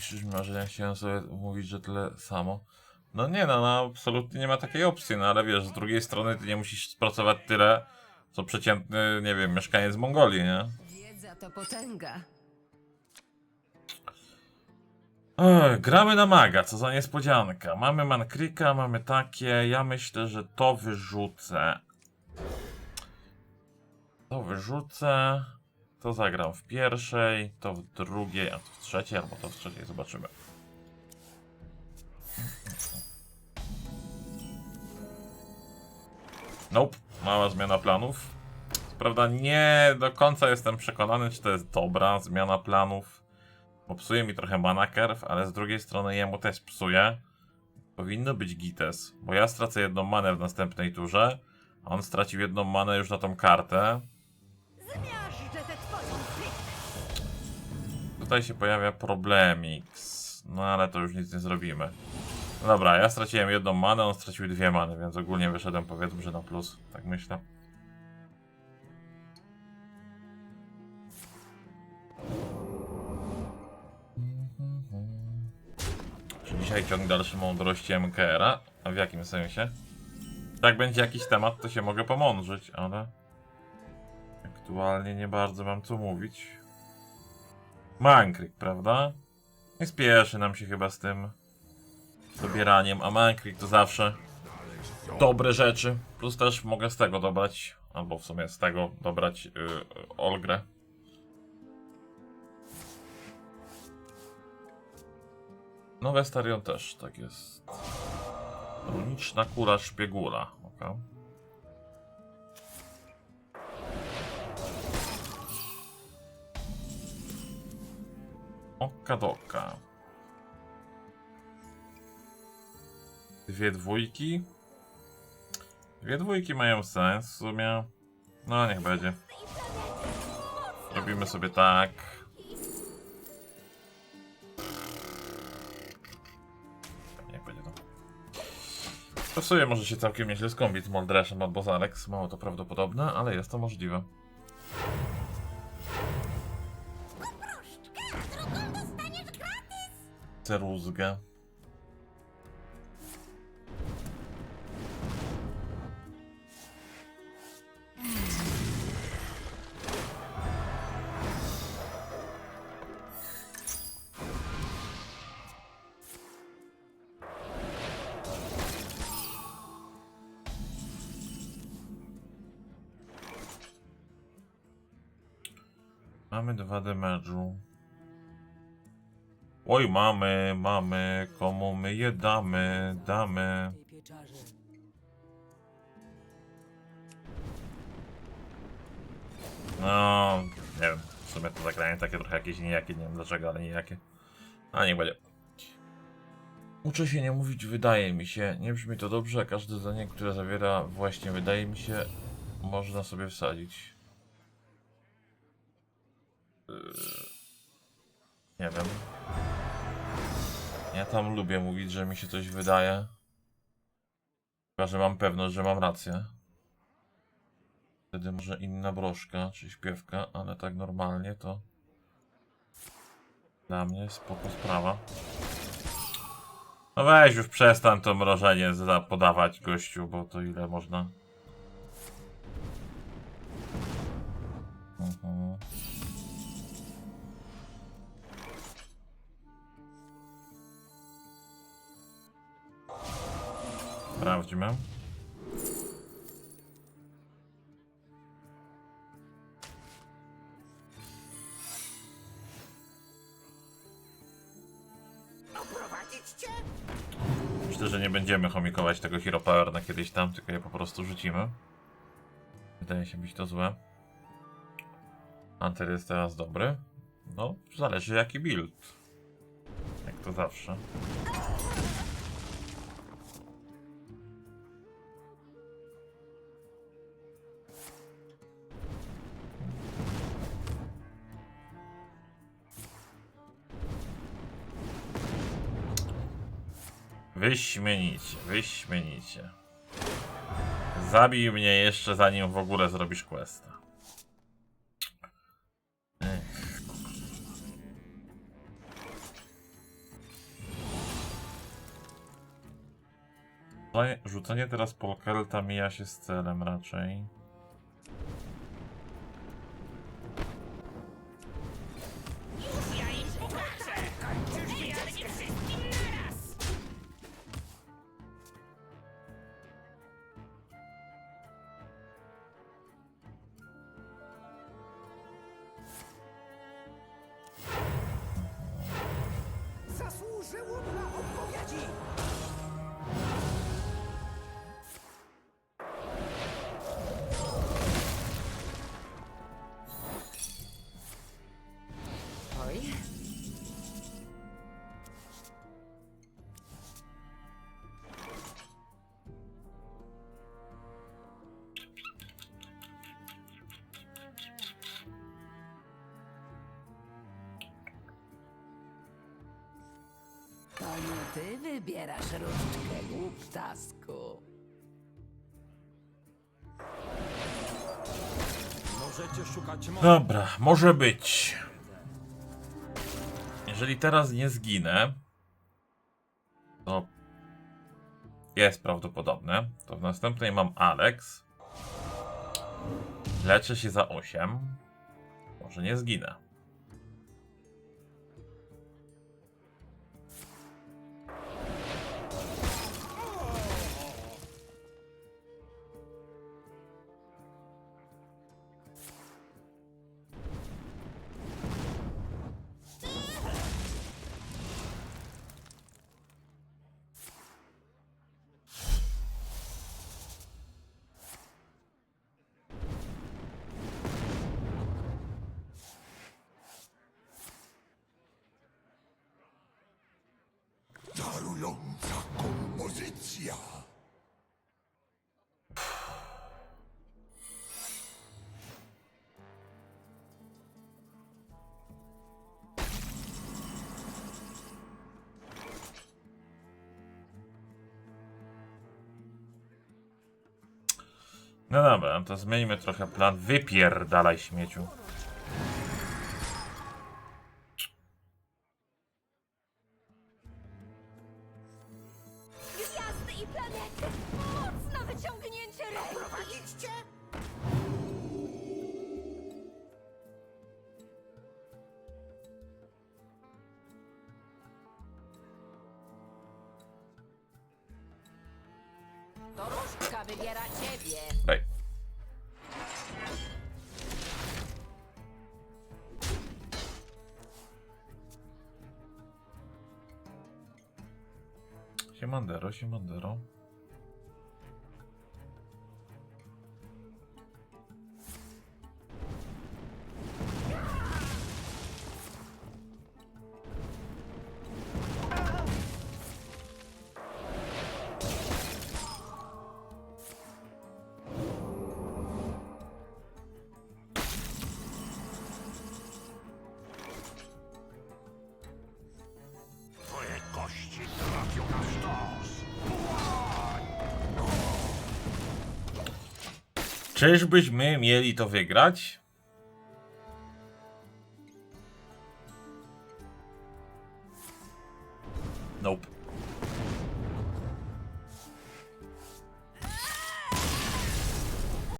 Piszesz marzenia, chciałem sobie mówić, że tyle samo. No nie no, no absolutnie nie ma takiej opcji, no ale wiesz, z drugiej strony ty nie musisz spracować tyle, co przeciętny, nie wiem, mieszkaniec Mongolii, nie? Wiedza to potęga. Ech, gramy na maga, co za niespodzianka. Mamy mankrika, mamy takie. Ja myślę, że to wyrzucę. To wyrzucę. To zagram w pierwszej, to w drugiej, a to w trzeciej, albo to w trzeciej, zobaczymy. Nope, mała zmiana planów. Prawda, nie do końca jestem przekonany, czy to jest dobra zmiana planów. Bo psuje mi trochę mana curve, ale z drugiej strony jemu też psuje. Powinno być gites, bo ja stracę jedną manę w następnej turze, a on stracił jedną manę już na tą kartę. Zmiażdżę Tutaj się pojawia problemix. No ale to już nic nie zrobimy. Dobra, ja straciłem jedną manę, on stracił dwie many, więc ogólnie wyszedłem powiedzmy, że na plus. Tak myślę. Czy dzisiaj ciąg dalszy mądrości MKR-a? A w jakim sensie? Jak będzie jakiś temat, to się mogę pomądrzyć, ale... Aktualnie nie bardzo mam co mówić. Mankrik, prawda? Nie spieszy nam się chyba z tym dobieraniem, a Mankrik to zawsze dobre rzeczy. Plus też mogę z tego dobrać, albo w sumie z tego dobrać yy, Olgrę. Nowe Starion też, tak jest. Runiczna kula szpiegula. Okay. Okadoka. Dwie dwójki. Dwie dwójki mają sens w sumie. No, niech będzie. Robimy sobie tak. Niech będzie to. To w sumie może się całkiem nieźle skombić z Moldreszem albo z Alex. Mało to prawdopodobne, ale jest to możliwe. Ceruzgę. Mamy dwa damage'u. Oj, mamy, mamy, komu my je damy, damy. No, nie wiem, w sumie to zagranie takie trochę jakieś nijakie, nie wiem dlaczego, ale nijakie. A niech będzie. Uczę się nie mówić, wydaje mi się. Nie brzmi to dobrze, a każde zdanie, które zawiera właśnie wydaje mi się, można sobie wsadzić. Yy, Nie wiem. Ja tam lubię mówić, że mi się coś wydaje. Chyba, że mam pewność, że mam rację. Wtedy może inna broszka czy śpiewka, ale tak normalnie to dla mnie spoko sprawa. No weź już przestań to mrożenie podawać gościu, bo to ile można. Mhm. Sprawdźmy. Myślę, że nie będziemy chomikować tego Hero Power na kiedyś tam, tylko je po prostu rzucimy. Wydaje się być to złe. Hunter jest teraz dobry. No, zależy jaki build. Jak to zawsze. Wyśmienicie, wyśmienicie. Zabij mnie jeszcze zanim w ogóle zrobisz questa. Rzucenie teraz polkerta mija się z celem raczej. Nie ty wybierasz różdżkę, głuptasku. Możecie szukać Dobra, może być. Jeżeli teraz nie zginę, to jest prawdopodobne. To w następnej mam Alex. Leczę się za 8. Może nie zginę. Darująca kompozycja! No dobra, to zmieńmy trochę plan. Wypierdalaj śmieciu. Wyciągnięcie ręki! Prowadzić cię? To różdżka wybiera ciebie. Daj. Siemandero, siemandero. Czyżbyśmy mieli to wygrać? Nope.